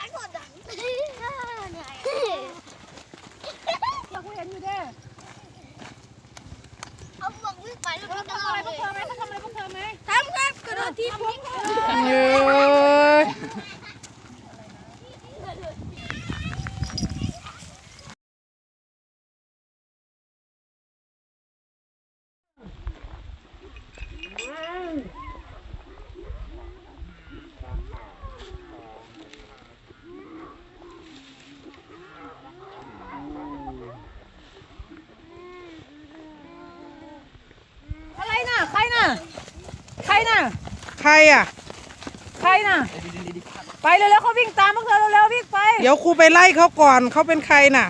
อยเราคุยกันอยู่เด้อเอาหมวกวิ่งไปแล้วเขาก็ทำอะไรพวกเธอไหมทำอะไรพวกเธอไหมทำครับกระโดดที่พวกเลยอะไรน่ะ ใครน่ะ ใครน่ะใครอะ ใครน่ะ ไปเร็วๆเขาวิ่งตามพวกเธอเร็วๆวิ่งไป เดี๋ยวครูไปไล่เขาก่อนเขาเป็นใครน่ะ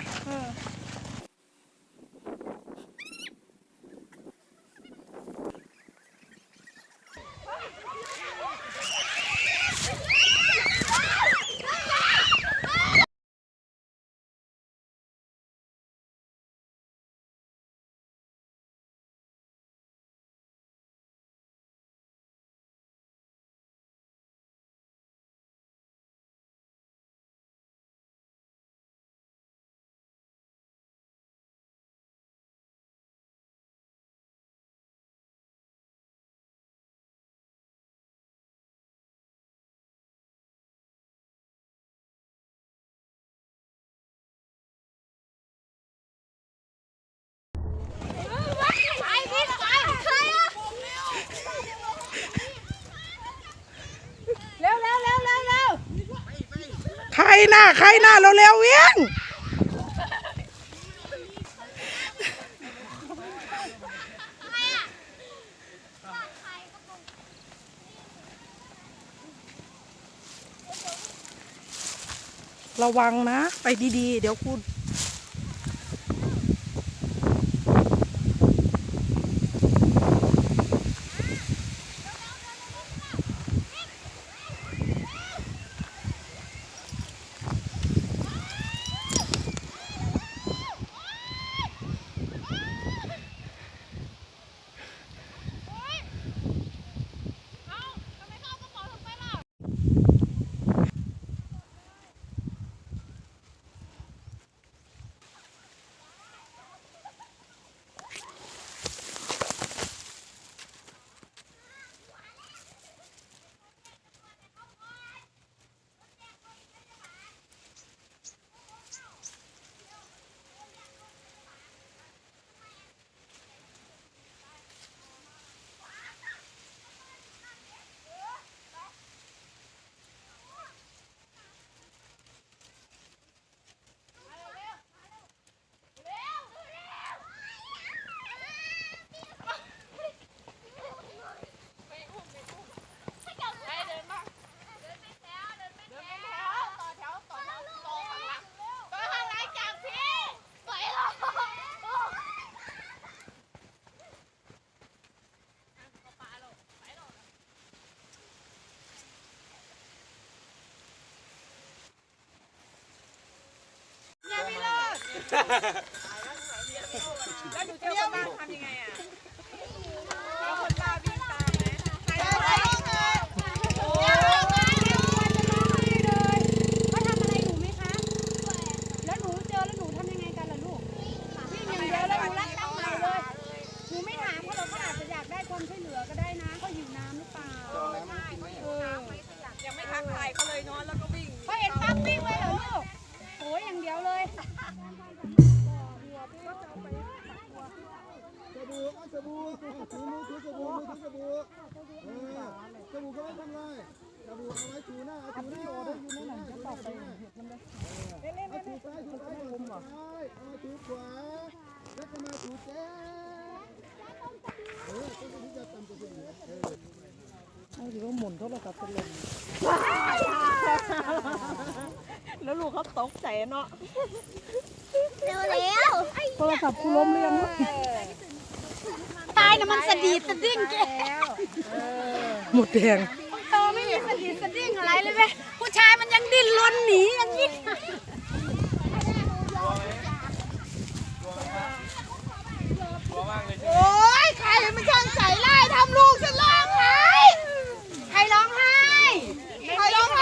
ไปวิ่งไปใครอะ เร็วเร็วเร็วเร็วเร็ว ใครน่ะใครหน้าเราเร็วเวียงระวังนะ ไปดีๆ เดี๋ยวคุณ แล้วหนูเจ้าบ้านทำยังไงอะ บู่เอาสบู่ถือมือถือสบู่มือถือสบู่เออสบู่เขาไว้ทำไรสบู่เอาไว้ถูหน้าเอาถูหน้าเอาถูหน้าถูหน้าถูหน้าเอาถูซ้ายถูซ้ายถูซ้ายเอามาถูขวาแล้วก็มาถูแจ๊เออต้องที่จะทำตัวเองเออแล้วลูกเขาตกใจเนาะเร็วเร็วโทรศัพท์ครูล้มเรียงลูกตายนะมันสะดีดสะดิ้งแกหมดแดงเธอไม่มีสะดีดสะดิ้งอะไรเลยไหมผู้ชายมันยังดิ้นรนหนีอย่างนี้โอ้ยใครมันช่างใส่ไล่ทำลูกฉันร้องไห้ ใครร้องไห้ เ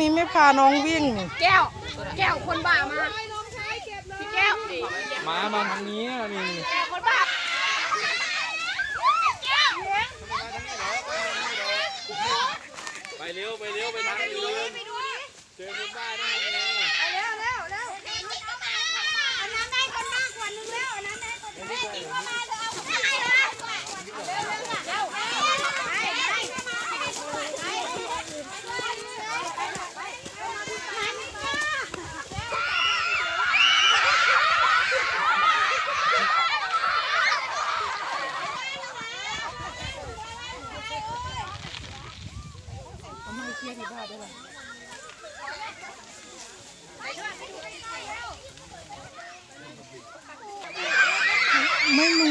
นี้ไม่พาน้องวิ่งนี่แก้ว แก้วคนบ้ามาพี่แก้วมามาทางนี้อะนี่แก้วคนบ้าไปเร็วไปเร็วไปทางอื่นเจอคนบ้าได้ไงเร็วเร็วเร็วอันนั้นได้คนมากกว่านึงแล้วอันนั้นได้คนมากกินเข้ามาเธอเอาได้เลยเร็วเร็วเร็วไปไป ไปไม่มี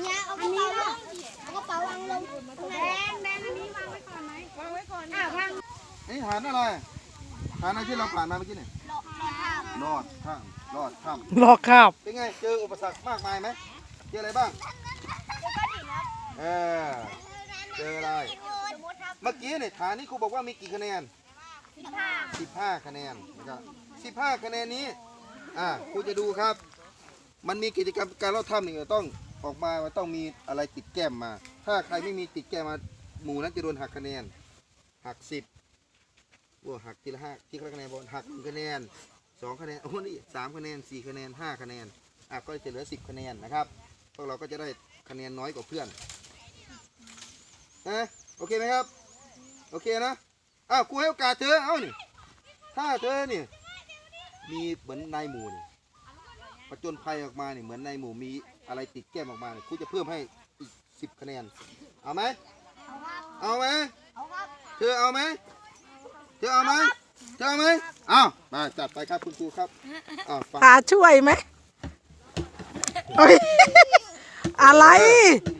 เนี่ยเอากระเป๋าลงเอากระเป๋าวางลงแดงแดงอันนี้วางไว้ก่อนไหมวางไว้ก่อนอ้าววาง นี่ฐานอะไรฐานอะไรที่เราผ่านมาเมื่อกี้เนี่ยรอข้ามรอดข้ามรอดข้ามรอข้าวเป็นไงเจออุปสรรคมากมายไหมเจออะไรบ้างเออเจออะไรสมมติครับเมื่อกี้เนี่ยฐานนี้ครูบอกว่ามีกี่คะแนนสิบห้า15 คะแนนนะครับ15 คะแนนนี้อ่าครูจะดูครับ มันมีกิจกรรมการเล่าถ้ำนี่ต้องออกมามันต้องมีอะไรติดแก้มมา ถ้าใครไม่มีติดแก้มมาหมู่นั้นจะโดนหักคะแนนหักสิบ โอ้หักทีละห้าที่ละคะแนนบอลหักหนึ่งคะแนนสองคะแนนโอ้โหนี่สามคะแนนสี่คะแนนห้าคะแนนอะก็จะเหลือสิบคะแนนนะครับพวกเราก็จะได้คะแนนน้อยกว่าเพื่อนนะโอเคไหมครับโอเคนะอ้าวกูให้โอกาสเธอเอ้านี่ถ้าเธอเนี่ยมีเหมือนนายหมูนี่ประจนภัยออกมาเนี่ยเหมือนนายหมูมีอะไรติดแก้มออกมาเนี่ยกูจะเพิ่มให้อีกสิบคะแนนเอาไหมเอาไหมเอาครับเธอเอาไหม เธอเอาไหมเธอเอาไหมเอามาจัดไปครับคุณครูครับอ้าวฟังพาช่วยไหมเอ้ยอะไร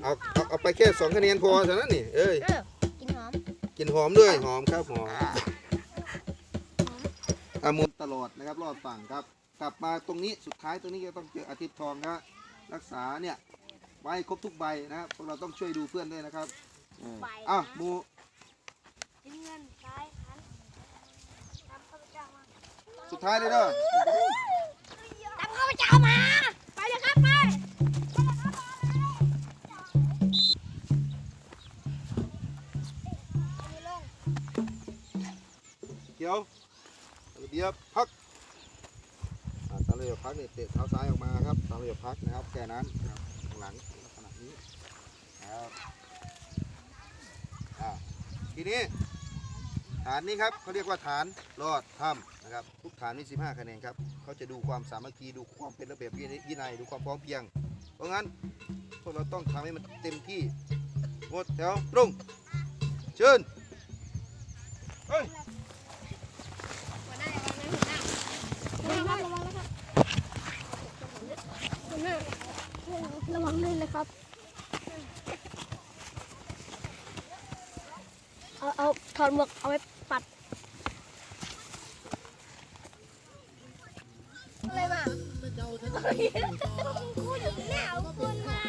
เอาเอาเอาไปแค่สองคะแนนพอเท่านั้นนี่เอ้ยกินหอมกินหอมด้วยหอมครับหอมอามุนตลอดนะครับรอดฝั่งครับ กลับมาตรงนี้สุดท้ายตรงนี้ก็ต้องเจออาทิตย์ทองครับรักษาเนี่ยไว้ครบทุกใบนะครับพวกเราต้องช่วยดูเพื่อนด้วยนะครับเอออ้าวหมู กินเงินซ้ายหันตามข้าพเจ้ามา สุด ท้ายเลยเด้อตามข้าพเจ้ามา ไปเลยครับไปเขียวระเบียบพักอ่าตามระเบียบพักเนี่ยเตะเท้าซ้ายออกมาครับตามระเบียบพักนะครับแค่นั้นนะครับข้างหลังลักษณะนี้ครับอ่าทีนี้ ฐานนี้ครับเขาเรียกว่าฐานรอดถ้ำนะครับทุกฐานมี15 คะแนนครับเขาจะดูความสามัคคีดูความเป็นระเบียบวินัยดูความพร้อมเพียง เพราะงั้นพวกเราต้องทำให้มันเต็มที่หมดแถวตรงเชิญเฮ้ยระวังลื่นเลยครับ เอา เอา ถอดหมวกเอาไว้ปัด อะไรมา กูอยู่หนาวคนมา